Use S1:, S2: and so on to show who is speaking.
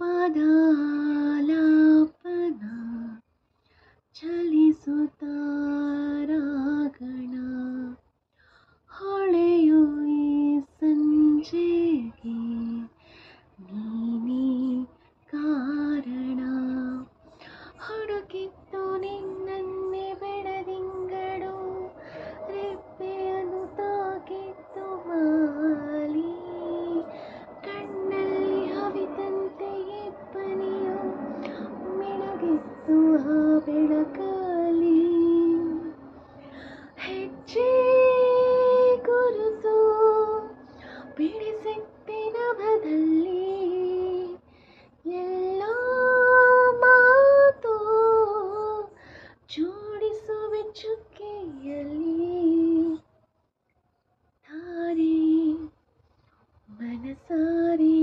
S1: ಪದಾಲಾಪನ ಚಲಿಸುತ್ತಾರಾಗಣ ಹೊಳೆಯು ಈ ಸಂಜೆಗೆ ನೀನೇ ಕಾರಣ. ಹುಡುಕಿ ಸುಹ ಬೆಳಕಲಿ. ಹೆಜ್ಜೆ ಗುರುಸು ಬಿಡಿಸೆತ್ತಿ ನಭದಲ್ಲಿ ಎಲ್ಲ ಮಾತು ಜೋಡಿಸುವೆ ಚುಕ್ಕೆಯಲ್ಲಿ ತಾರಿ ಮನಸಾರಿ